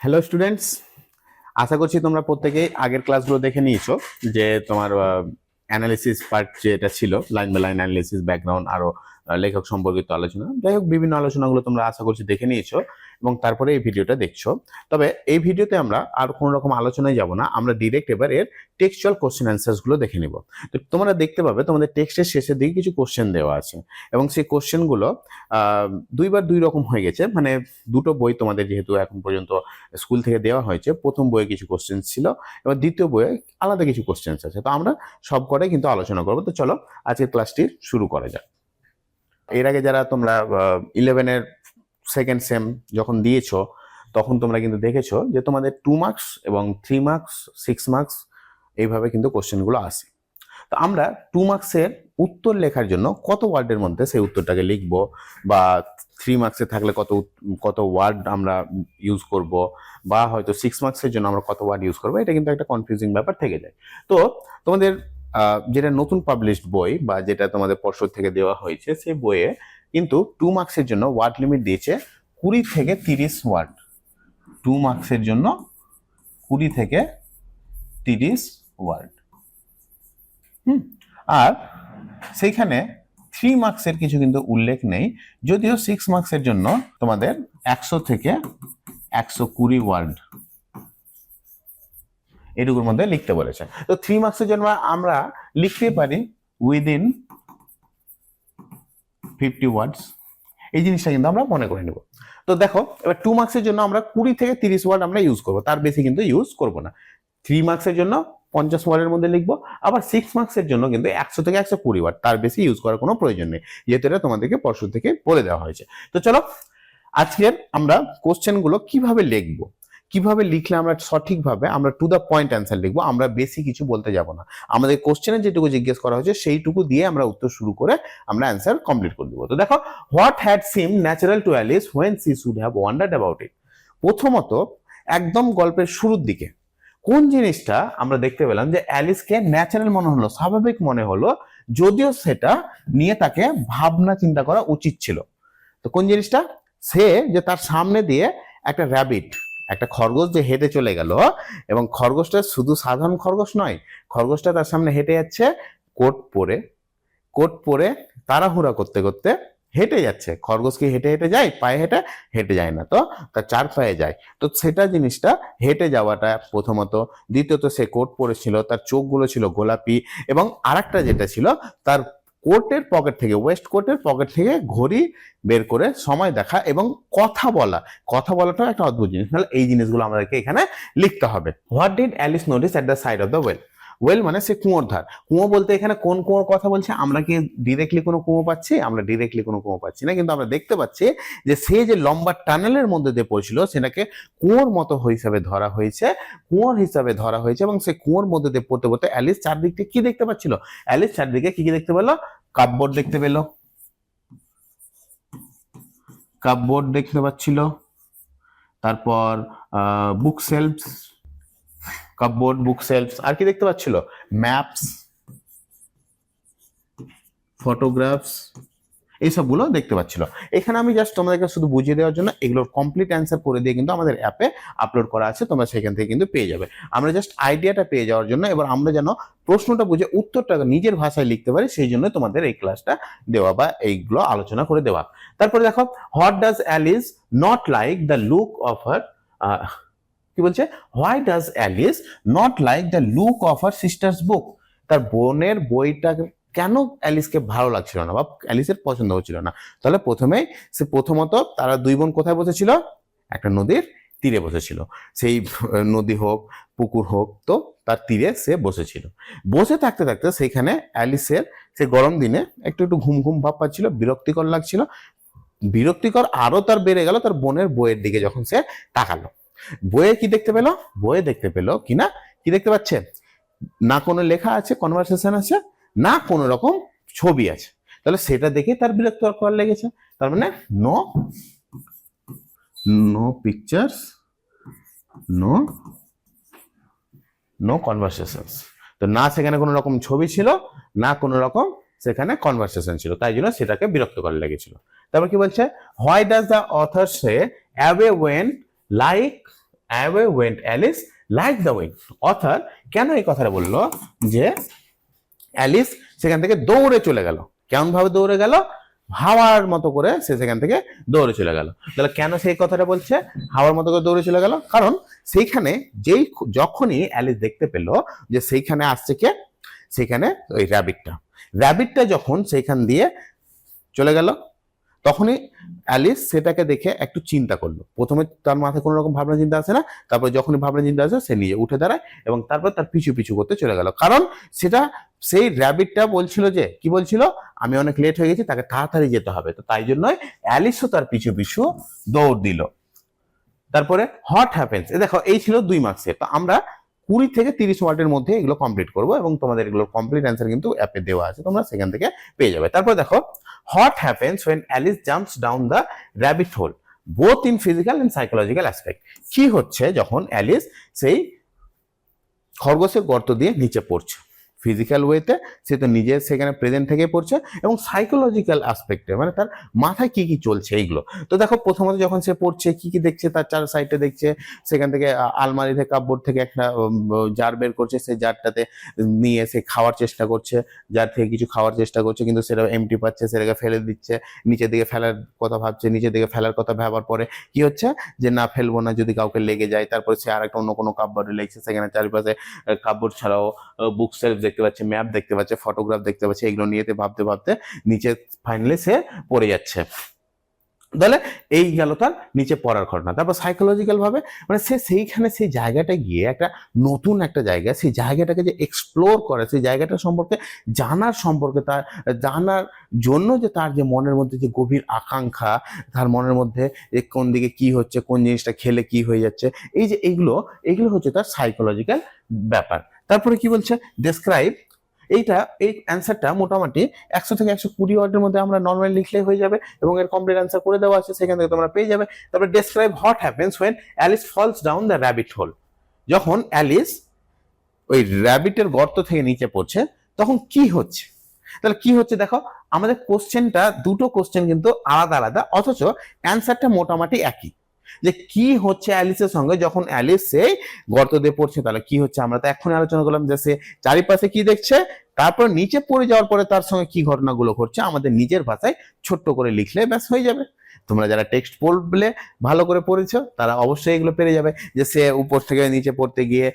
Hello students আশা করছি তোমরা প্রত্যেকেই আগের ক্লাসগুলো দেখে নিয়েছো যে তোমার অ্যানালিসিস পার্ট যেটা ছিল line by line analysis background আরও আহ, লেখক সম্পর্কিত আলোচনা। যাই হোক বিভিন্ন আলোচনাগুলো তোমরা আশা করছি দেখে নিয়েছো। এবং তারপরে এই ভিডিওটা দেখছ। তবে এই ভিডিওতে আমরা আর কোনো রকম আলোচনায় যাব না, আমরা ডিরেক্ট এবার এর টেক্সচুয়াল কোশ্চেন অ্যান্সার্সগুলো দেখে নিব। তো তোমরা দেখতে পাবে, তোমাদের টেক্সটের শেষের দিকে কিছু কোশ্চেন দেওয়া আছে এবং সেই কোশ্চেনগুলো দুইবার দুই রকম হয়ে গেছে। মানে দুটো বই তোমাদের যেহেতু এখন পর্যন্ত স্কুল থেকে দেওয়া হয়েছে, প্রথম বইয়ে কিছু কোশ্চেন ছিল, এবার দ্বিতীয় বইয়ে আলাদা কিছু কোশ্চেন আছে। তো আমরা সব কটাই কিন্তু আলোচনা করব। তো চলো আজকে ক্লাসটি শুরু করা যাক। এর আগে যারা তোমরা ইলেভেনের সেকেন্ড সেম যখন দিয়েছ, তখন তোমরা কিন্তু দেখেছ যে তোমাদের টু মার্কস এবং থ্রি মার্কস সিক্স মার্কস এইভাবে কিন্তু কোশ্চেনগুলো আসে। তো আমরা টু মার্কসের উত্তর লেখার জন্য কত ওয়ার্ডের মধ্যে সেই উত্তরটাকে লিখব বা থ্রি মার্কসে থাকলে কত কত ওয়ার্ড আমরা ইউজ করব বা হয়তো সিক্স মার্কসের জন্য আমরা কত ওয়ার্ড ইউজ করব, এটা কিন্তু একটা কনফিউজিং ব্যাপার থেকে যায়। তো তোমাদের যেটা নতুন পাবলিশড বই বা যেটা তোমাদের পর্ষদ থেকে দেওয়া হয়েছে সেই বইয়ে কিন্তু টু মার্কসের জন্য ওয়ার্ড লিমিট দিয়েছে কুড়ি থেকে তিরিশ ওয়ার্ড টু মার্কসের জন্য কুড়ি থেকে তিরিশ ওয়ার্ড হুম, আর সেইখানে থ্রি মার্কসের কিছু কিন্তু উল্লেখ নেই, যদিও সিক্স মার্কসের জন্য তোমাদের একশো থেকে একশো কুড়ি ওয়ার্ড এটুকুর মধ্যে লিখতে বলেছে। তো থ্রি মার্কসের জন্য আমরা লিখতে পারি উইদিন ফিফটি ওয়ার্ডস এই জিনিসটা কিন্তু আমরা মনে করে নেব। তো দেখো, এবার টু মার্কসের জন্য আমরা কুড়ি থেকে তিরিশ ওয়ার্ড আমরা ইউজ করব, তার বেশি কিন্তু ইউজ করব না। থ্রি মার্কসের জন্য পঞ্চাশ ওয়ার্ডের মধ্যে লিখব, আবার সিক্স মার্কসের জন্য কিন্তু একশো থেকে একশো কুড়ি ওয়ার্ড তার বেশি ইউজ করার কোনো প্রয়োজন নেই, যেহেতু এটা তোমাদেরকে পরশু থেকে বলে দেওয়া হয়েছে। তো চলো, আজকের আমরা কোশ্চেনগুলো কীভাবে লিখব? কীভাবে লিখলে আমরা সঠিকভাবে আমরা টু দ্য পয়েন্ট অ্যান্সার লিখব, আমরা বেশি কিছু বলতে যাব না। আমাদের কোশ্চেনে যেটুকু জিজ্ঞেস করা হয়েছে, সেইটুকু দিয়ে আমরা উত্তর শুরু করে আমরা অ্যান্সার কমপ্লিট করে দেবো। তো দেখো what had seem natural to Alice when she should have wondered about it প্রথমত, একদম গল্পের শুরুর দিকে, কোন জিনিসটা আমরা দেখতে পেলাম যে অ্যালিসকে ন্যাচারাল মনে হলো, স্বাভাবিক মনে হলো, যদিও সেটা নিয়ে তাকে ভাবনা চিন্তা করা উচিত ছিল। তো কোন জিনিসটা? সে যে তার সামনে দিয়ে একটা র্যাবিট একটা খরগোশ যে হেঁটে চলে গেল, এবং খরগোশটা শুধু সাধারণ খরগোশ নয়, খরগোশটা তার সামনে হেঁটে যাচ্ছে, কোট পরে কোট পরে তাড়াহুড়া করতে করতে হেঁটে যাচ্ছে। খরগোশ কি হেঁটে হেঁটে যায়? পায়ে হেঁটে হেঁটে যায় না। তো তার চার পায়ে যায়। তো সেটা জিনিসটা হেঁটে যাওয়াটা প্রথমত। দ্বিতীয়ত সে কোট পরেছিল, তার চোখগুলো ছিল গোলাপি, এবং আরেকটা যেটা ছিল, তার কোটের পকেট থেকে, ওয়েস্ট কোর্টের পকেট থেকে ঘড়ি বের করে সময় দেখা এবং কথা বলা। কথা বলাটাও একটা অদ্ভুত জিনিস। তাহলে এই জিনিসগুলো আমাদেরকে এখানে লিখতে হবে। What did Alice notice at the side of the well well মানে সে কুয়োর ধার। কুয়ো বলতে এখানে কোন কুয়োর কথা বলছে? আমরা কি ডিরেক্টলি কোনো কুয়ো পাচ্ছি? আমরা ডিরেক্টলি কোনো কুয়ো পাচ্ছি না। কিন্তু আমরা দেখতে পাচ্ছি যে সে যে লম্বা টানেলের মধ্যে দিয়ে পড়ছিল, সেটাকে কুয়োর মতো হিসাবে ধরা হয়েছে। কুয়োর হিসাবে ধরা হয়েছে এবং সে কুয়োর মধ্যে দিয়ে পড়তে পড়তে অ্যালিস চারদিকটা কি দেখতে পাচ্ছিল? অ্যালিস চারদিকে কি কি দেখতে পেল? কাপবোর্ড দেখতে পেল। কাপবোর্ড দেখতে পাচ্ছিল। তারপর book shelves cupboard book shelves আর কি দেখতে পাচ্ছিল? ম্যাপস ফটোগ্রাফস এইসবগুলো দেখতে পাচ্ছিল। এখানে আমি জাস্ট তোমাদেরকে শুধু বুঝিয়ে দেওয়ার জন্য এগুলোর কমপ্লিট অ্যান্সার করে দিয়ে কিন্তু আমাদের অ্যাপে আপলোড করা আছে, তোমরা সেখান থেকে কিন্তু পেয়ে যাবে। আমরা জাস্ট আইডিয়াটা পেয়ে যাওয়ার জন্য এবার আমরা যেন প্রশ্নটা বুঝে উত্তরটা নিজের ভাষায় লিখতে পারি, সেই জন্য তোমাদের এই ক্লাসটা দেওয়া বা এইগুলো আলোচনা করে দেওয়া। তারপরে দেখো what does Alice not like the look of her কি বলছে? Why does Alice not like the look of her sister's book তার বোনের বইটা কেন অ্যালিসকে ভালো লাগছিল না বা অ্যালিসের পছন্দ হচ্ছিল না? তাহলে প্রথমেই সে প্রথমত তারা দুই বোন কোথায় বসেছিল? একটা নদীর তীরে বসেছিল। সেই নদী হোক, পুকুর হোক, তো তার তীরে সে বসেছিল। বসে থাকতে থাকতে সেখানে অ্যালিসের সে গরম দিনে একটু একটু ঘুম ঘুম ভাব পাচ্ছিল, বিরক্তিকর লাগছিল। বিরক্তিকর আরও তার বেড়ে গেল তার বোনের বইয়ের দিকে যখন সে তাকালো। বইয়ে কি দেখতে পেল? বইয়ে দেখতে পেল কিনা? কি দেখতে পাচ্ছে? না কোনো লেখা আছে কনভারসেশন আছে, না কোনো রকম ছবি আছে। তাহলে সেটা দেখে তার বিরক্ত করার লেগেছে। তার মানে no no pictures no no conversations তো না সেখানে কোনো রকম ছবি ছিল, না কোনো রকম সেখানে কনভারসেশন ছিল। তাই জন্য সেটাকে বিরক্ত করার লেগেছিল। তারপর কি বলছে? Why does the author say away when like away went Alice like the wind অর্থাৎ কেন এই কথাটা বলল? যে অ্যালিস সেখান থেকে দৌড়ে চলে গেল। কেমন ভাবে দৌড়ে গেল? হাওয়ার মতো করে সে সেখান থেকে দৌড়ে চলে গেল। তাহলে কেন সেই কথাটা বলছে? হাওয়ার মতো করে দৌড়ে চলে গেল? কারণ সেইখানে যেই যখনই অ্যালিস দেখতে পেল যে সেইখানে আসছে কে? সেইখানে ওই র্যাবিটটা র্যাবিটটা যখন সেইখান দিয়ে চলে গেল তখনই অ্যালিস সেটাকে দেখে একটু চিন্তা করল। প্রথমে তার মাথায় কোনো রকম ভাবনা চিন্তা আসে না, তারপর যখনই ভাবনা চিন্তা আসে সে নিজে উঠে দাঁড়ায় এবং তারপর তার পিছু পিছু করতে চলে গেল। কারণ সেটা সেই র্যাবিটটা বলছিল যে, কি বলছিল? আমি অনেক লেট হয়ে গেছি, তাকে তাড়াতাড়ি যেতে হবে। তো তাই জন্যই অ্যালিসও তার পিছু পিছু দৌড় দিল। তারপরে হট হ্যাপেন্স? দেখো, এই ছিল দুই মার্কসের। তো আমরা কুড়ি থেকে তিরিশ ওয়ার্ডের মধ্যে এগুলো কমপ্লিট করব এবং তোমাদের এগুলো কমপ্লিট অ্যান্সার কিন্তু অ্যাপে দেওয়া আছে, তোমরা সেখান থেকে পেয়ে যাবে। তারপর দেখো what happens when Alice jumps down the rabbit hole both in physical and psychological aspect কি হচ্ছে যখন অ্যালিস সেই খরগোশের গর্ত দিয়ে নিচে পড়ছে? ফিজিক্যাল ওয়েতে সে তো নিজে সেখানে প্রেজেন্ট থেকে পড়ছে এবং সাইকোলজিক্যাল অ্যাসপেক্টে মানে তার মাথায় কি কি চলছে এইগুলো। তো দেখো প্রথমত যখন সে পড়ছে, কি কি দেখছে, তার চার সাইডে দেখছে, সেখান থেকে আলমারি থেকে কাপবোর্ড থেকে একটা জার বের করছে সেই জারটাতে নিয়ে সে খাওয়ার চেষ্টা করছে জার থেকে কিছু খাওয়ার চেষ্টা করছে, কিন্তু সেটা এমটি পাচ্ছে, সেটাকে ফেলে দিচ্ছে, নিচের দিকে ফেলার কথা ভাবছে, নিচের দিকে ফেলার কথা ভাবার পরে কি হচ্ছে যে না, ফেলব না, যদি কাউকে লেগে যায়, তারপরে সে আর একটা অন্য কোনো কাপবোর্ডে লেগছে, সেখানে চারিপাশে কাপবোর্ড ছাড়াও বুক সেলফ দেখতে পাচ্ছে ম্যাপ দেখতে পাচ্ছে ফটোগ্রাফ দেখতে পাচ্ছে, এগুলো নিয়েতে ভাবতে ভাবতে নিচে ফাইনালি সে পড়ে যাচ্ছে। তাহলে এই গেল তার নিচে পড়ার ঘটনা। তারপর সাইকোলজিক্যাল ভাবে মানে সে সেইখানে সেই জায়গাটা গিয়ে একটা নতুন একটা জায়গা, সেই জায়গাটাকে যে এক্সপ্লোর করে, সেই জায়গাটা সম্পর্কে জানার সম্পর্কে তার, জানার জন্য যে তার যে মনের মধ্যে যে গভীর আকাঙ্ক্ষা, তার মনের মধ্যে যে কোন দিকে কি হচ্ছে, কোন জিনিসটা খেলে কি হয়ে যাচ্ছে, এই যে এইগুলো এগুলো হচ্ছে তার সাইকোলজিক্যাল ব্যাপার। তারপরে কি বলছে? ডেসক্রাইব এইটা, এই অ্যান্সারটা মোটামুটি একশো থেকে একশো কুড়ি ওয়ার্ডের মধ্যে আমরা নর্মাল লিখলে হয়ে যাবে এবং এর কমপ্লিট অ্যান্সার করে দেওয়া আছে, সেখান থেকে তোমরা পেয়ে যাবে। তারপরে describe what happens when Alice falls down the rabbit hole যখন অ্যালিস ওই র্যাবিটের গর্ত থেকে নিচে পড়ছে, তখন কি হচ্ছে? তাহলে কি হচ্ছে দেখো, আমাদের কোশ্চেনটা দুটো কোশ্চেন কিন্তু আলাদা আলাদা, অথচ অ্যান্সারটা মোটামুটি একই। যে কি হচ্ছে অ্যালিসের সঙ্গে যখন অ্যালিস সেই গর্ত দিয়ে পড়ছে, তাহলে কি হচ্ছে? আমরা তো এখনই আলোচনা করলাম যে সে চারিপাশে কি দেখছে, তারপর নিচে পড়ে যাওয়ার পরে তার সঙ্গে কি ঘটনাগুলো ঘটছে, আমাদের নিজের ভাষায় ছোট্ট করে লিখলে ব্যাস হয়ে যাবে। তোমরা যারা টেক্সট পড়লে ভালো করে পড়েছো, তারা অবশ্যই এগুলো পেরে যাবে। যে সে উপর থেকে নিচে পড়তে গিয়ে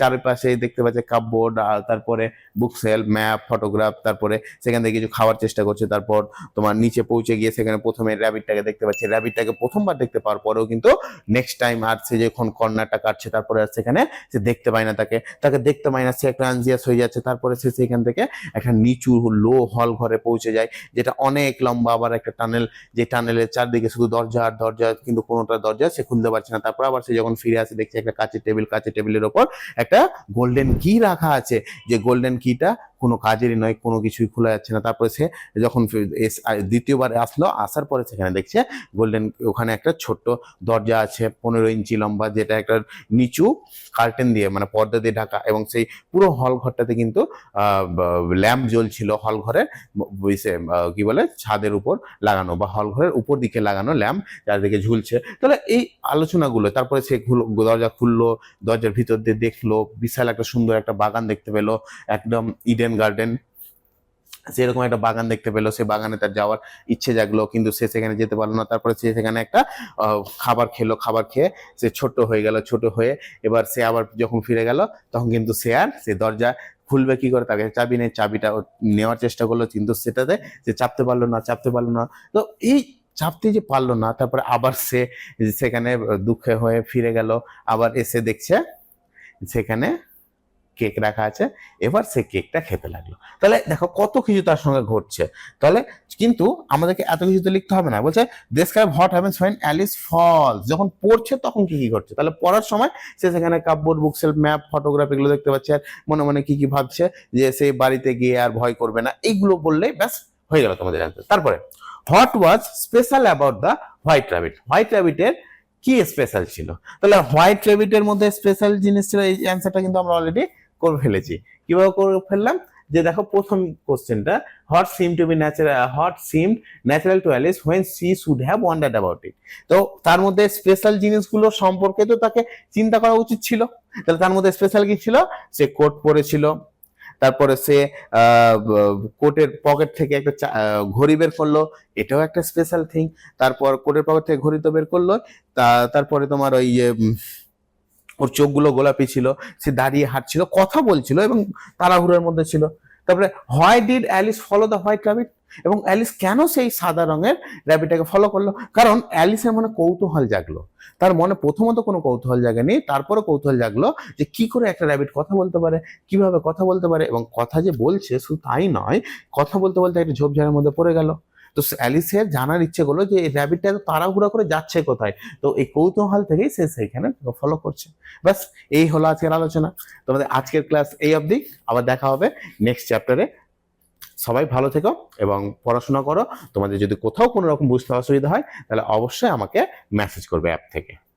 চারিপাশে দেখতে পাচ্ছে কাপবোর্ড তারপরে বুক সেল ম্যাপ ফটোগ্রাফ তারপরে সেখান থেকে কিছু খাওয়ার চেষ্টা করছে, তারপর তোমার নিচে পৌঁছে গিয়ে সেখানে প্রথমে র্যাবিটটাকে দেখতে পাচ্ছে। র্যাবিটটাকে প্রথমবার দেখতে পাওয়ার পরেও কিন্তু নেক্সট টাইম আর সে যখন কর্নারটা কাটছে, তারপরে আর সেখানে সে দেখতে পায় না তাকে। তাকে দেখতে পায় না, সে একটা আনজিয়াস হয়ে যাচ্ছে, তারপরে সে সেখান থেকে একটা নিচু লো হল ঘরে পৌঁছে যায়, যেটা অনেক লম্বা আবার একটা টানেল যে টানেলের চারদিকে শুধু দরজা আর দরজা কিন্তু কোনোটা দরজা সে খুলতে পারছে না। তারপর আবার সে যখন ফিরে আসে, দেখছে একটা কাঁচের টেবিল, কাঁচের টেবিলের ওপর একটা গোল্ডেন কি রাখা আছে। যে গোল্ডেন কিটা কোনো কাজেরই নয়, কোনো কিছুই খোলা যাচ্ছে না। তারপরে সে যখন দ্বিতীয়বার আসলো, আসার পরে সেখানে দেখছে গোল্ডেন ওখানে একটা ছোট্ট দরজা আছে, পনেরো ইঞ্চি লম্বা, যেটা একটা নিচু কার্টেন দিয়ে মানে পর্দা দিয়ে ঢাকা। এবং সেই পুরো হল ঘরটাতে কিন্তু ল্যাম্প জ্বলছিল হল বইসে কি বলে, ছাদের উপর লাগানো বা হল ঘরের উপর দিকে লাগানো ল্যাম্প চারিদিকে ঝুলছে। তাহলে এই আলোচনাগুলো, তারপরে সে দরজা খুললো, দরজার ভিতর দিয়ে দেখল, বিশাল একটা সুন্দর একটা বাগান দেখতে পেল, একদম ইডেন গার্ডেন সেরকম একটা বাগান দেখতে পেল, সে বাগানে তার যাওয়ার ইচ্ছে জাগলো, কিন্তু সে সেখানে যেতে পারল না। তারপরে সে সেখানে একটা খাবার খেলো, খাবার খেয়ে সে ছোট হয়ে গেল, ছোট হয়ে এবার সে আবার যখন ফিরে গেল, তখন কিন্তু সে আর সে দরজা খুলবে কি করে, তাকে চাবি নেই, চাবিটা নেওয়ার চেষ্টা করল, কিন্তু সেটাতে সে চাপতে পারল না, চাপতে পারল না। তো এই চাপতে যে পারল না, তারপরে আবার সে সেখানে দুঃখে হয়ে ফিরে গেল, আবার এসে দেখছে সেখানে কেক রাখা আছে, এবার সে কেকটা খেতে লাগল। তাহলে দেখো কত কিছু তার সঙ্গে ঘটছে। তাহলে কিন্তু আমাদেরকে এত কিছু তো লিখতে হবে না। বলছে describe what happens when Alice fall যখন পড়ছে তখন কি কি ঘটছে? তাহলে পড়ার সময় সে সেখানে কাপবোর্ড বুকসেল ম্যাপ ফটোগ্রাফ এগুলো দেখতে পাচ্ছে আর মনে মনে কি কি ভাবছে যে সে বাড়িতে গিয়ে আর ভয় করবে না। এইগুলো বললেই ব্যাস হয়ে গেল তোমাদের তারপরে what was special about the white rabbit white র্যাবিটের কি স্পেশাল ছিল? তাহলে হোয়াইট র্যাবিটের মধ্যে স্পেশাল জিনিস ছিল, এই অ্যান্সারটা কিন্তু আমরা অলরেডি করে ফেলেছি। কীভাবে করে ফেললাম? যে দেখো, প্রথম কোশ্চেনটা what seem to be natural what seem natural to Alice when she should have wondered about it তো তার মধ্যে স্পেশাল জিনিসগুলো সম্পর্কে তো তাকে চিন্তা করা উচিত ছিল। তাহলে তার মধ্যে স্পেশাল কি ছিল? সে কোট পরেছিল তারপরে সে কোটের পকেট থেকে একটা ঘড়ি বের করল এটাও একটা স্পেশাল থিং তারপর কোটের পকেট থেকে ঘড়ি তো বের করল তা তারপরে তোমার ওই যে, ওর চোখগুলো গোলাপি ছিল সে দাঁড়িয়ে হাঁটছিল কথা বলছিল এবং তাড়াহুড়োর মধ্যে ছিল। তারপরে why did Alice follow the white rabbit এবং অ্যালিস কেন সেই সাদা রঙের র্যাবিটটাকে ফলো করল? কারণ অ্যালিসের মনে কৌতূহল জাগলো। তার মনে প্রথমত কোনো কৌতূহল জাগেনি তারপরে কৌতূহল জাগলো যে কি করে একটা র্যাবিট কথা বলতে পারে, কীভাবে কথা বলতে পারে এবং কথা যে বলছে শুধু তাই নয়, কথা বলতে বলতে একটা ঝোপঝাড়ের মধ্যে পড়ে গেল। তো অ্যালিসের জানার ইচ্ছে করল যে, এই র্যাবিটটা তাড়াহুড়া করে যাচ্ছে কোথায়? তো এই কৌতূহল থেকেই সে সেইখানে ফলো করছে। ব্যাস, এই হলো আজকের আলোচনা। তোমাদের আজকের ক্লাস এই অবধি। আবার দেখা হবে নেক্সট চ্যাপ্টারে সবাই ভালো থেকো এবং পড়াশোনা করো। তোমাদের যদি কোথাও কোনো রকম বুঝতে অসুবিধা হয়, তাহলে অবশ্যই আমাকে মেসেজ করবে অ্যাপ থেকে।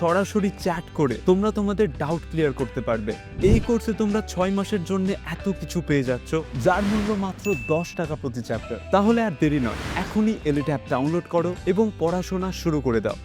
সরাসরি চ্যাট করে তোমরা তোমাদের ডাউট ক্লিয়ার করতে পারবে। এই কোর্সে তোমরা ছয় মাসের জন্য এত কিছু পেয়ে যাচ্ছ, যার মূল্য মাত্র দশ টাকা প্রতি চ্যাপ্টার তাহলে আর দেরি নয়, এখনই এলিট অ্যাপ ডাউনলোড করো এবং পড়াশোনা শুরু করে দাও।